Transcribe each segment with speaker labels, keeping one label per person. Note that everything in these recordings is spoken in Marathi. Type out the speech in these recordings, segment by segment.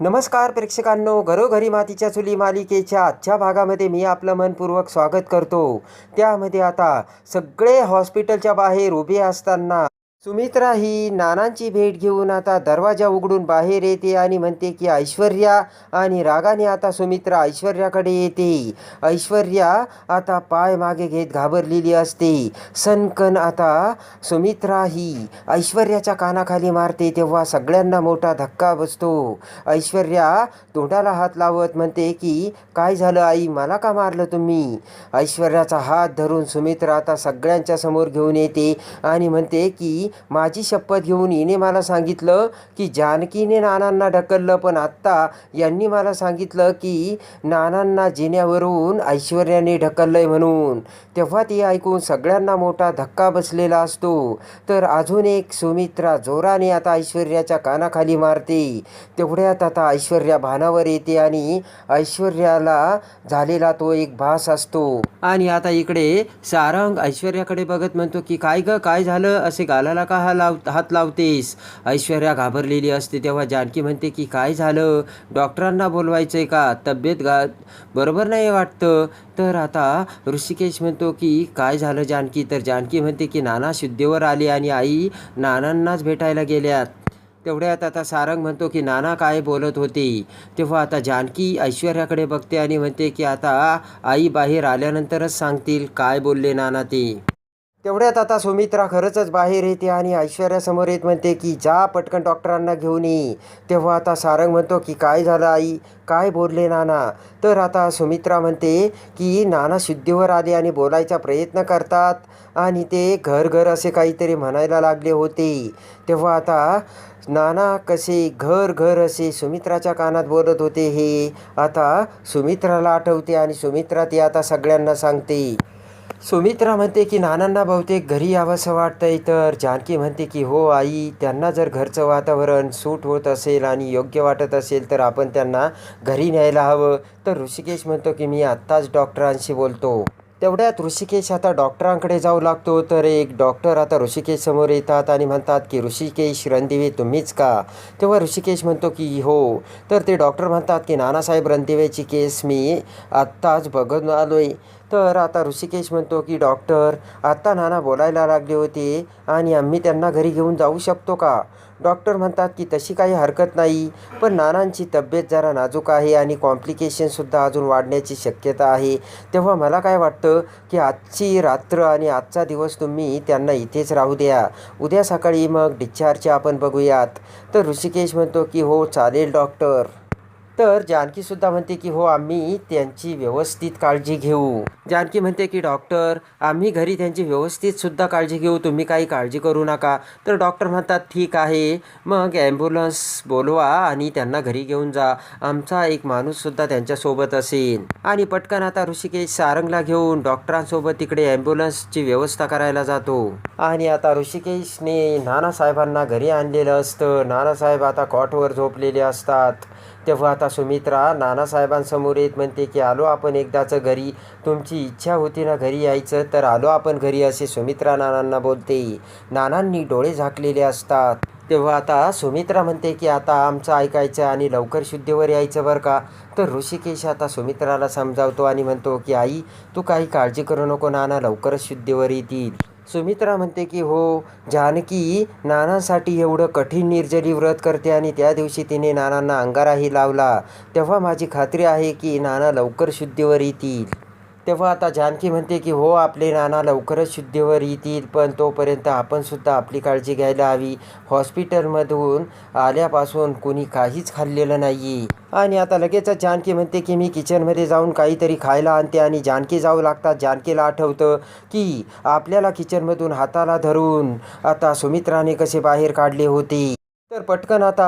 Speaker 1: नमस्कार प्रेक्षकांनो घरोघरी मातीच्या चुली मालिकेच्या आजच्या भागामध्ये मी आपलं मनपूर्वक स्वागत करतो. त्यामध्ये आता सगळे हॉस्पिटलच्या बाहेर उभे असताना सुमित्रा ही नानांची भेट घेऊन आता दरवाजा उघडून बाहेर येते आणि म्हणते की ऐश्वर्या आणि रागाने आता सुमित्रा ऐश्वर्याकडे येते. ऐश्वर्या आता पाय मागे घेत घाबरलेली असते. सनकन आता सुमित्रा ही ऐश्वर्याच्या कानाखाली मारते तेव्हा सगळ्यांना मोठा धक्का बसतो. ऐश्वर्या तोंडाला हात लावत म्हणते की काय झालं आई? मला का मारलं तुम्ही? ऐश्वर्याचा हात धरून सुमित्रा आता सगळ्यांच्या समोर घेऊन येते आणि म्हणते की माझी शपथ घेऊन हिने मला सांगितलं की जानकीने नानांना ढकललं पण आत्ता यांनी मला सांगितलं की नानांना जिन्यावरून ऐश्वर्याने ढकललंय म्हणून. तेव्हा ती ऐकून सगळ्यांना मोठा धक्का बसलेला असतो. तर अजून एक सुमित्रा जोराने आता ऐश्वर्याच्या कानाखाली मारते. तेवढ्यात आता ऐश्वर्या भानावर येते आणि ऐश्वर्याला झालेला तो एक भास असतो. आणि आता इकडे सारंग ऐश्वर्याकडे बघत म्हणतो की काय ग काय झालं? असे कशाला का हा लाव हात लावतेस? ऐश्वर्या घाबरलेली असते तेव्हा जानकी म्हणते की काय झालं? डॉक्टरांना बोलवायचं आहे का? तब्येत गा बरोबर नाही वाटतं. तर आता ऋषिकेश म्हणतो की काय झालं जानकी? तर जानकी म्हणते की नाना शुद्धीवर आले आणि आई नानांनाच भेटायला गेल्यात. तेवढ्यात आता सारंग म्हणतो की नाना काय बोलत होते? तेव्हा आता जानकी ऐश्वर्याकडे बघते आणि म्हणते की आता आई बाहेर आल्यानंतरच सांगतील काय बोलले नाना ते. तेवढ्यात आता सुमित्रा खरंचच बाहेर येते आणि ऐश्वर्यासमोर येत म्हणते की जा पटकन डॉक्टरांना घेऊन ये. तेव्हा आता सारंग म्हणतो की काय झालं आई? काय बोलले नाना? तर आता सुमित्रा म्हणते की नाना शुद्धीवर आले आणि बोलायचा प्रयत्न करतात. आणि ते घर घर असे काहीतरी म्हणायला लागले होते. तेव्हा आता नाना कसे घर घर असे सुमित्राच्या कानात बोलत होते हे आता सुमित्राला आठवते आणि सुमित्रा ती आता सगळ्यांना सांगते. सुमित्रा म्हणते की नानांना बहुतेक घरी यावंसं वाटतंय तर जानकी म्हणते की हो आई त्यांना जर घरचं वातावरण सूट होत असेल आणि योग्य वाटत असेल तर आपण त्यांना घरी न्यायला हवं. तर ऋषिकेश म्हणतो की मी आत्ताच डॉक्टरांशी बोलतो. तेवढ्यात ऋषिकेश आता डॉक्टरांकडे जाऊ लागतो. तर एक डॉक्टर आता ऋषिकेश समोर येतात आणि म्हणतात की ऋषिकेश रणदिवे तुम्हीच का? तेव्हा ऋषिकेश म्हणतो की हो. तर ते डॉक्टर म्हणतात की नानासाहेब रणदिवेची केस मी आत्ताच बघून आलो आहे तर आता ऋषिकेश म्हणतो की डॉक्टर आत्ता नाना बोलायला लागले होते आणि आम्ही त्यांना घरी घेऊन जाऊ शकतो का? डॉक्टर म्हणतात की तशी काही हरकत नाही पण नानांची तब्येत जरा नाजूक आहे आणि कॉम्प्लिकेशनसुद्धा अजून वाढण्याची शक्यता आहे. तेव्हा मला काय वाटतं की आजची रात्र आणि आजचा दिवस तुम्ही त्यांना इथेच राहू द्या. उद्या सकाळी मग डिस्चार्जचे आपण बघूयात. तर ऋषिकेश म्हणतो की हो चालेल डॉक्टर. तर जानकीसुद्धा म्हणते की हो आम्ही त्यांची व्यवस्थित काळजी घेऊ. जानकी म्हणते की डॉक्टर आम्ही घरी त्यांची व्यवस्थितसुद्धा काळजी घेऊ तुम्ही काही काळजी करू नका. तर डॉक्टर म्हणतात ठीक आहे मग ॲम्ब्युलन्स बोलवा आणि त्यांना घरी घेऊन जा. आमचा एक माणूससुद्धा त्यांच्यासोबत असेल. आणि पटकन आता ऋषिकेश सारंगला घेऊन डॉक्टरांसोबत तिकडे ॲम्ब्युलन्सची व्यवस्था करायला जातो. आणि आता ऋषिकेशने नानासाहेबांना घरी आणलेलं असतं. नानासाहेब आता कॉटवर झोपलेले असतात. तेव्हा आता सुमित्रा नानासाहेबांसमोर येत म्हणते की आलो आपण एकदाचं घरी. तुमची इच्छा होती ना घरी यायचं तर आलो आपण घरी असे सुमित्रा नानांना बोलते. नानांनी डोळे झाकलेले असतात. तेव्हा आता सुमित्रा म्हणते की आता आमचं ऐकायचं आणि लवकर शुद्धीवर यायचं बरं का? तर ऋषिकेश आता सुमित्राला समजावतो आणि म्हणतो की आई तू काही काळजी करू नको नाना लवकरच शुद्धीवर येतील. सुमित्रा म्हणते की हो जानकी नानांसाठी एवढं कठीण निर्जली व्रत करते आणि त्या दिवशी तिने नानांना अंगाराही लावला. तेव्हा माझी खात्री आहे की नाना लवकर शुद्धीवर येतील. तेव्हा आता जानकी म्हणते की हो आपले नाना लवकरच शुद्धीवर येतील पण तोपर्यंत आपण सुद्धा आपली काळजी घ्यायला हवी. हॉस्पिटलमधून आल्यापासून कोणी काहीच खाल्लेलं नाही आणि आता लगेचच जानकी म्हणते की मी किचनमध्ये जाऊन काहीतरी खायला आणते. आणि जानकी जाऊ लागतात. जानकीला आठवतं की आपल्याला किचनमधून हाताला धरून आता सुमित्राने कसे बाहेर काढले होते. तर पटकन आता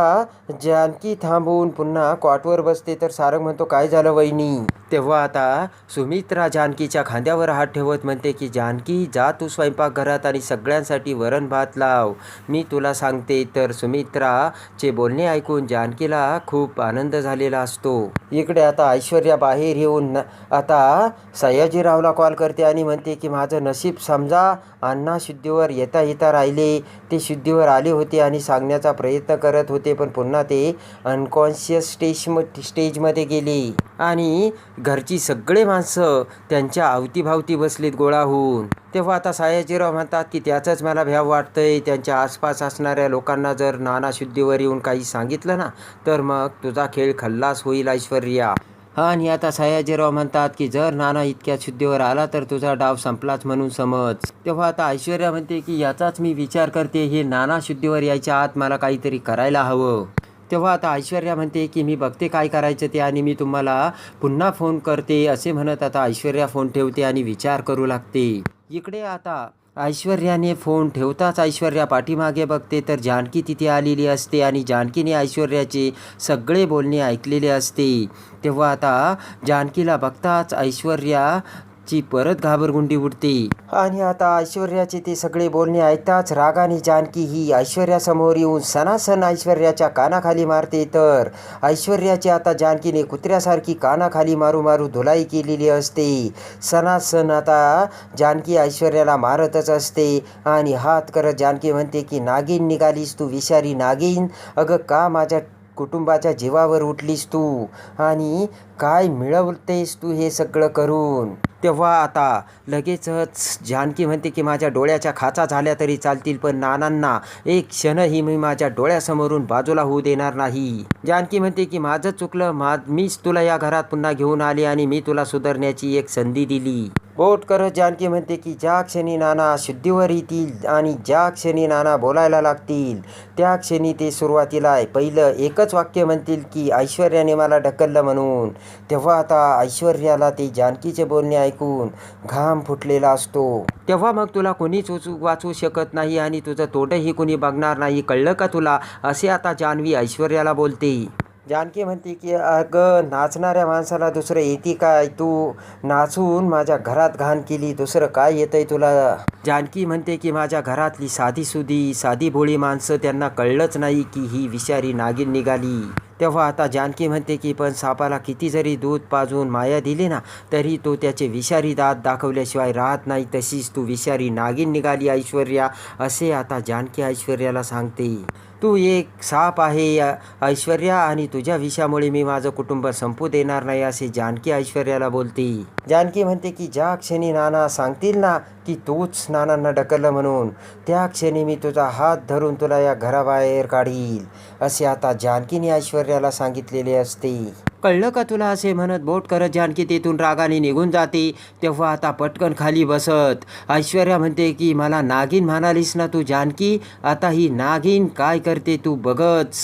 Speaker 1: जानकी थांबून पुन्हा क्वाटवर बसते. तर सारंग म्हणतो काय झालं वहिनी? तेव्हा आता सुमित्रा जानकीच्या खांद्यावर हात ठेवत म्हणते की जानकी जा तू स्वयंपाकघरात आणि सगळ्यांसाठी वरण भात लाव. मी तुला सांगते. तर सुमित्राचे बोलणे ऐकून जानकीला खूप आनंद झालेला असतो. इकडे आता ऐश्वर्या बाहेर येऊन आता सयाजीरावला कॉल करते आणि म्हणते की माझं नशीब समजा अण्णा शुद्धीवर येता येता राहिले. ते शुद्धीवर आले होते आणि सांगण्याचा प्रयत्न प्रयत्न करत होते पण पुन्हा ते अनकॉन्शियस स्टेज स्टेजमध्ये गेले. आणि घरची सगळे माणसं त्यांच्या अवतीभावती बसलीत गोळा होऊन तेव्हा आता सायाजीराव म्हणतात की त्याचंच मला भ्याव वाटतंय. त्यांच्या आसपास असणाऱ्या लोकांना जर नाना शुद्धीवर येऊन काही सांगितलं ना तर मग तुझा खेळ खल्लास होईल ऐश्वर्या. आणि आता सयाजीराव म्हणतात की जर नाना इतक्या शुद्धीवर आला तर तुझा डाव संपलाच म्हणून समज. तेव्हा आता ऐश्वर्या म्हणते की याचाच मी विचार करते हे नाना शुद्धीवर यायच्या आत मला काहीतरी करायला हवं. तेव्हा आता ऐश्वर्या म्हणते की मी बघते काय करायचं ते आणि मी तुम्हाला पुन्हा फोन करते असे म्हणत आता ऐश्वर्या फोन ठेवते आणि विचार करू लागते. इकडे आता ऐश्वर्याने फोन ठेवताच ऐश्वर्या पाठीमागे बघते तर जानकी तिथे आलेली असते आणि जानकीने ऐश्वर्याचे सगळे बोलणे ऐकलेले असते. तेव्हा आता जानकीला बघताच ऐश्वर्या ची परत घाबरगुंडी उडते. आणि आता ऐश्वर्याचे ते सगळे बोलणे ऐकताच रागाने जानकी ही ऐश्वर्यासमोर येऊन सणासण ऐश्वर्याच्या कानाखाली मारते. तर ऐश्वर्याची आता जानकीने कुत्र्यासारखी कानाखाली मारू मारू धुलाई केलेली असते. सणासण आता जानकी ऐश्वर्याला मारतच असते आणि हात करत जानकी म्हणते की नागिन निघालीस तू विषारी नागिन. अगं का माझ्या कुटुंबाच्या जीवावर उठलीस तू? आणि काय मिळवतेस तू हे सगळं करून? तेव्हा आता लगेचच जानकी म्हणते की माझ्या डोळ्याच्या खाचा झाल्या तरी चालतील पण नानांना एक क्षणही मी माझ्या डोळ्यासमोरून बाजूला होऊ देणार नाही. जानकी म्हणते की माझं चुकलं मा मीच तुला या घरात पुन्हा घेऊन आली आणि मी तुला सुधारण्याची एक संधी दिली. बोट करत जानकी म्हणते की ज्या क्षणी नाना शुद्धीवर येतील आणि ज्या क्षणी नाना बोलायला लागतील त्या क्षणी ते सुरुवातीला पहिलं एकच वाक्य म्हणतील की ऐश्वर्याने मला ढकललं म्हणून. तेव्हा आता ऐश्वर्याला ते जानकीचे बोलणे ऐकून घाम फुटलेला असतो. तेव्हा मग तुला कोणीच उचू वाचू शकत नाही आणि तुझं तोटही कोणी बघणार नाही. कळलं का तुला? असे आता जान्हवी ऐश्वर्याला बोलते. जानकी म्हणते की अगं नाचणाऱ्या माणसाला दुसरं येते काय? तू नाचून माझ्या घरात घाण केली दुसरं काय येतंय तुला? जानकी म्हणते की माझ्या घरातली साधी सुधी साधी भोळी माणसं त्यांना कळलंच नाही की ही विषारी नागिन निघाली. तेव्हा आता जानकी म्हणते की पण सापाला किती जरी दूध पाजून माया दिली ना तरी तो त्याचे विषारी दात दाखवल्याशिवाय राहत नाही तशीच तू विषारी नागिन निघाली ऐश्वर्या असे आता जानकी ऐश्वर्याला सांगते. तू एक साप आहे ऐश्वर्या आणि तुझ्या विषयामुळे मी माझं कुटुंब संपू देणार नाही असे जानकी ऐश्वर्याला बोलते. जानकी म्हणते की ज्या क्षणी नाना सांगतील ना की तूच स्नानांना ढकललं म्हणून. त्या क्षणी मी तुझा हात धरून तुला या घराबाहेर काढील असे आता जानकीने ऐश्वर्याला सांगितलेले असते. कळलं का तुला असे म्हणत बोट करत जानकी तेथून रागाने निघून जाते? तेव्हा आता पटकन खाली बसत. ऐश्वर्या म्हणते की मला नागिन म्हणालीस ना तू जानकी? आता ही नागिन काय करते तू बघच.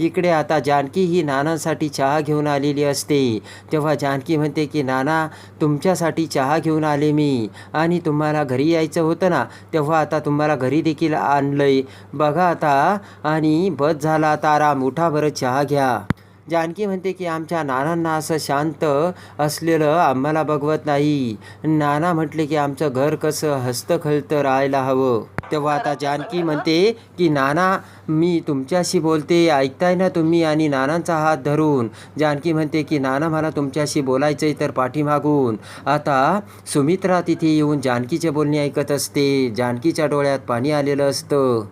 Speaker 1: इकडे आता जानकी ही नानांसाठी चहा घेऊन आलेली असते. तेव्हा जानकी म्हणते की नाना तुमच्यासाठी चहा घेऊन आले मी. आणि तुम्हाला घरी यायचं होतं ना तेव्हा आता तुम्हाला घरी देखील आणलं बघा आता. आणि बस झाला आता आराम उठा बरं चहा घ्या. जानकी म्हणते की आमच्या नानांना असं शांत असलेलं आम्हाला बघवत नाही. नाना म्हटले की आमचं घर कसं हस्तखलतं राहायला हवं. तेव्हा आता जानकी म्हणते की नाना मी तुमच्याशी बोलते ऐकताय ना तुम्ही आणि नानांचा हात धरून. जानकी म्हणते की नाना मला तुमच्याशी बोलायचं आहे तर पाठीमागून. आता सुमित्रा तिथे येऊन जानकीचे बोलणे ऐकत असते. जानकीच्या डोळ्यात पाणी आलेलं असतं.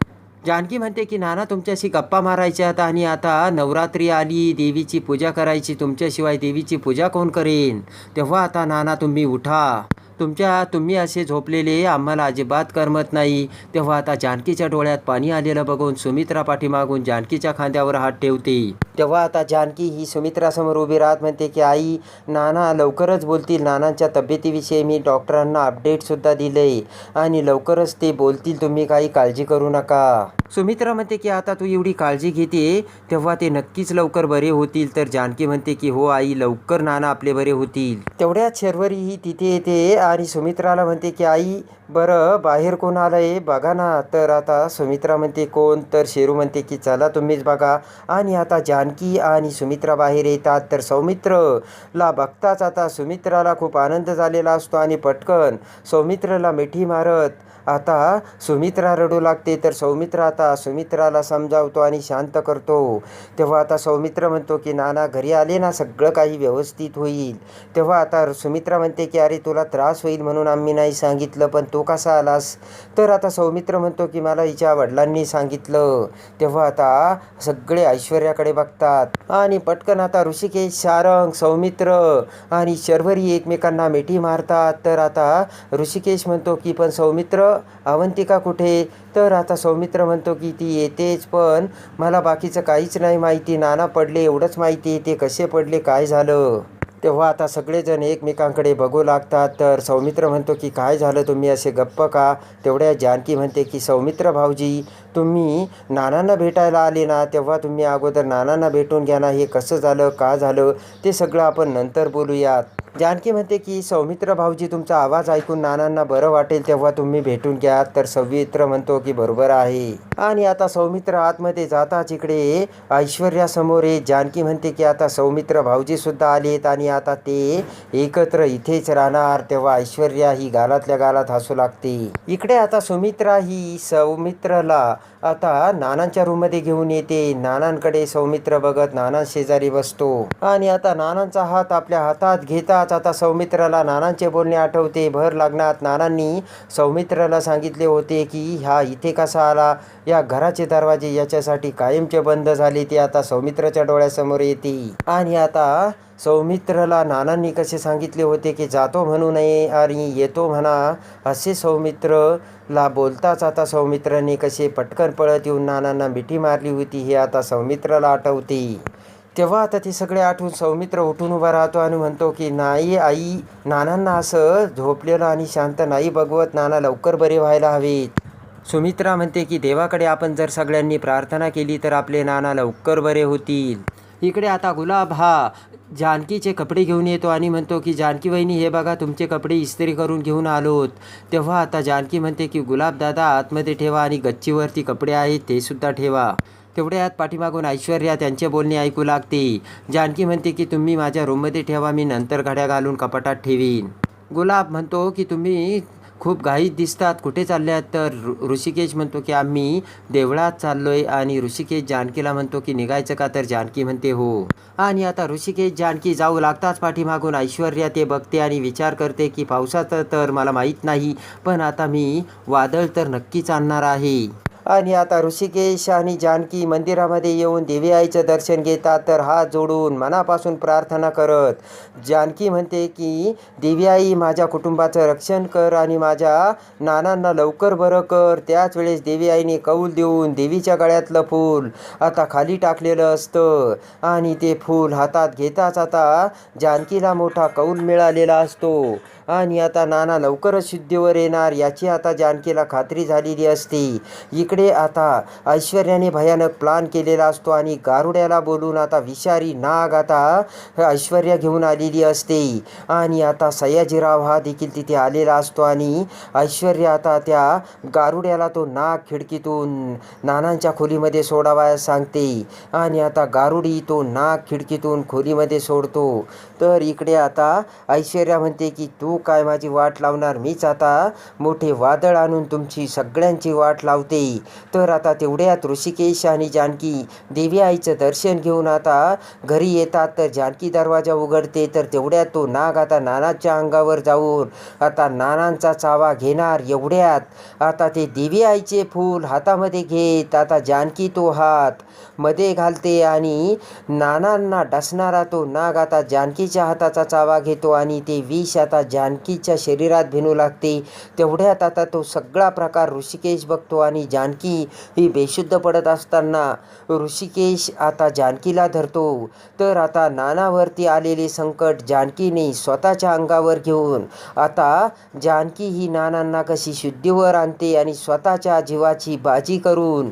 Speaker 1: जानकी म्हणते की नाना तुमच्याशी गप्पा मारायच्या आता आणि आता नवरात्री आली देवीची पूजा करायची तुमच्याशिवाय देवीची पूजा कोण करेन? तेव्हा आता नाना तुम्ही उठा. तुमच्या तुम्ही असे झोपलेले आम्हाला अजिबात करमत नाही. तेव्हा आता जानकीच्या डोळ्यात पाणी आलेलं बघून सुमित्रा पाठीमागून जानकीच्या खांद्यावर हात ठेवते. तेव्हा आता जानकी ही सुमित्रासमोर उभी राहत म्हणते की आई नाना लवकरच बोलतील. नानांच्या तब्येतीविषयी मी डॉक्टरांना अपडेटसुद्धा दिले आणि लवकरच ते बोलतील. तुम्ही काही काळजी करू नका. सुमित्रा म्हणते की आता तू एवढी काळजी घेते? तेव्हा ते नक्कीच लवकर बरे होतील. तर जानकी म्हणते की हो आई लवकर नाना आपले बरे होतील. तेवढ्या शर्वरी ही तिथे येते आणि सुमित्राला म्हणते की आई बरं बाहेर कोण आलं आहे बघा ना तर आता सुमित्रा म्हणते कोण? तर शेरू म्हणते की चला तुम्हीच बघा. आणि आता जानकी आणि सुमित्रा बाहेर येतात तर सौमित्रला बघताच आता सुमित्राला खूप आनंद झालेला असतो आणि पटकन सौमित्रला मिठी मारत आता सुमित्रा रडू लागते तर सौमित्र आता सुमित्राला समजावतो आणि शांत करतो. तेव्हा आता सौमित्र म्हणतो की नाना घरी आले ना सगळं काही व्यवस्थित होईल. तेव्हा आता सुमित्रा म्हणते की अरे तुला त्रास त्रास होईल म्हणून आम्ही नाही सांगितलं पण तो कसा आलास? तर आता सौमित्र म्हणतो की मला हिच्या वडिलांनी सांगितलं. तेव्हा आता सगळे ऐश्वर्याकडे बघतात. आणि पटकन आता ऋषिकेश सारंग सौमित्र आणि शर्वरी एकमेकांना मिठी मारतात. तर आता ऋषिकेश म्हणतो की पण सौमित्र अवंतिका कुठे? तर आता सौमित्र म्हणतो की ती येतेच पण मला बाकीचं काहीच नाही माहिती. नाना पडले एवढंच माहिती ते कसे पडले? काय झालं? तेव्हा आता सगळेजण एकमेकांकडे बघू लागतात. तर सौमित्र म्हणतो की काय झालं? तुम्ही असे गप्प का? तेवढ्या जानकी म्हणते की सौमित्र भाऊजी तुम्ही नानांना भेटायला आले ना तेव्हा तुम्ही अगोदर नानांना भेटून घ्या ना हे कसं झालं का झालं ते सगळं आपण नंतर बोलूयात. जानकी म्हणते की सौमित्र भाऊजी तुमचा आवाज ऐकून नानांना बरं वाटेल तेव्हा तुम्ही भेटून घ्या तर सौमित्र म्हणतो की बरोबर आहे. आणि आता सौमित्र आतमध्ये जाताच इकडे ऐश्वर्यासमोर आहे. जानकी म्हणते की आता सौमित्र भाऊजी सुद्धा आलेत आणि आता ते एकत्र इथेच राहणार तेव्हा ऐश्वर्या ही गालातल्या गालात हसू लागते. इकडे आता सुमित्रा ही सौमित्रला आता नानांच्या रूममध्ये घेऊन येते. नानांकडे सौमित्र बघत नाना शेजारी बसतो. आणि आता नानांचा हात आपल्या हातात घेताच आता सौमित्राला नानांचे बोलणे आठवते. भर लागणार नानांनी सौमित्राला सांगितले होते की हा इथे कसा आला? या घराचे दरवाजे याच्यासाठी कायमचे बंद झाले ते आता सौमित्राच्या डोळ्यासमोर येते. आणि आता सौमित्रला नानांनी कसे सांगितले होते की जातो म्हणू नये आणि येतो म्हणा असे सौमित्रला बोलताच आता सौमित्राने कसे पटकन पळत येऊन नानांना मिठी मारली होती हे आता सौमित्राला आठवते. तेव्हा आता ते सगळे आठवून सौमित्र उठून उभा राहतो आणि म्हणतो की नाही आई नानांना असं झोपलेलं आणि शांत नाही बघवत नाना लवकर बरे व्हायला हवेत. सुमित्रा म्हणते की देवाकडे आपण जर सगळ्यांनी प्रार्थना केली तर आपले नाना लवकर बरे होतील. इकडे आता गुलाब हा जानकीचे कपडे घेऊन येतो आणि म्हणतो की जानकी वहिनी हे बघा तुमचे कपडे इस्त्री करून घेऊन आलोत. तेव्हा आता जानकी म्हणते की गुलाबदादा आतमध्ये ठेवा आणि गच्चीवरती कपडे आहेत ते सुद्धा ठेवा. तेवढ्यात पाठीमागून ऐश्वर्या त्यांचे बोलणे ऐकू लागते. जानकी म्हणते की तुम्ही माझ्या रूममध्ये ठेवा मी नंतर घड्या घालून कपाटात ठेवीन. गुलाब म्हणतो की तुम्ही खूप घाईत दिसतात. कुठे चालल्यात? तर ऋ- ऋषिकेश म्हणतो की आम्ही देवळात चाललो आहे आणि ऋषिकेश जानकीला म्हणतो की निघायचं का? तर जानकी म्हणते हो. आणि आता ऋषिकेश जानकी जाऊ लागताच पाठीमागून ऐश्वर्या ते बघते आणि विचार करते की पावसाचं तर मला माहीत नाही पण आता मी वादळ तर नक्कीच आणणार आहे. आणि आता ऋषिकेश आणि जानकी मंदिरामध्ये येऊन देवी आईचं दर्शन घेतात तर हात जोडून मनापासून प्रार्थना करत. जानकी म्हणते की देवी आई माझ्या कुटुंबाचं रक्षण कर आणि माझ्या नानांना लवकर बरं कर. त्याच वेळेस देवी आईने कौल देऊन देवीच्या गळ्यातलं फूल आता खाली टाकलेलं असतं आणि ते फूल हातात घेताच आता जानकीला मोठा कौल मिळालेला असतो. आणि आता नाना लवकरच शुद्धीवर येणार याची आता जानकीला खात्री झालेली असते. इकडे आता ऐश्वर्याने भयानक प्लान केलेला असतो आणि गारुड्याला बोलून आता विषारी नाग आता ऐश्वर्या घेऊन आलेली असते. आणि आता सयाजीराव हा देखील तिथे आलेला असतो आणि ऐश्वर्या आता त्या गारुड्याला तो नाग खिडकीतून नानांच्या खोलीमध्ये सोडावायला सांगते. आणि आता गारुडी तो नाग खिडकीतून खोलीमध्ये सोडतो. तर इकडे आता ऐश्वर्या म्हणते की तू काय माझी वाट लावणार मीच आता? मोठे वादळ आणून तुमची सगळ्यांची वाट लावते. तर आता तेवढ्यात ऋषिकेश आणि जानकी देवी आईचं दर्शन घेऊन आता घरी येतात. तर जानकी दरवाजा उघडते. तर तेवढ्यात तो नाग आता नानाच्या अंगावर जाऊन आता नानांचा चावा घेणार एवढ्यात. आता ते देवी आईचे फूल हातामध्ये घेत आता जानकी तो हात मध्ये घालते आणि नानांना डसणारा तो नाग आता जानकीच्या हाताचा चावा घेतो आणि ते विष आता जान जानकीच्या शरीरात भिनू लागते. तेवढ्यात आता तो सगळा प्रकार ऋषिकेश बघतो आणि जानकी ही बेशुद्ध पडत असताना ऋषिकेश आता जानकीला धरतो. तर आता नानावरती आलेले संकट जानकीने स्वतःच्या अंगावर घेऊन आता जानकी ही नानांना कशी शुद्धीवर आणते आणि स्वतःच्या जीवाची बाजी करून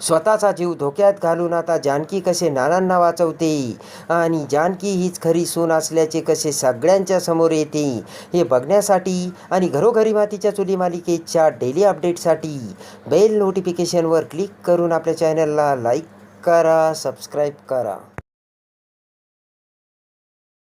Speaker 1: स्वतःचा जीव धोक्यात घालून आता जानकी कसे नानांना वाचवते? आणि जानकी हीच खरी सून असल्याचे कसे सगळ्यांच्या समोर येते? हे बघण्यासाठी आणि घरोघरी मातीच्या चुली मालिकेच्या डेली अपडेटसाठी बेल नोटिफिकेशनवर क्लिक करून आपल्या चॅनलला लाईक करा सबस्क्राईब करा.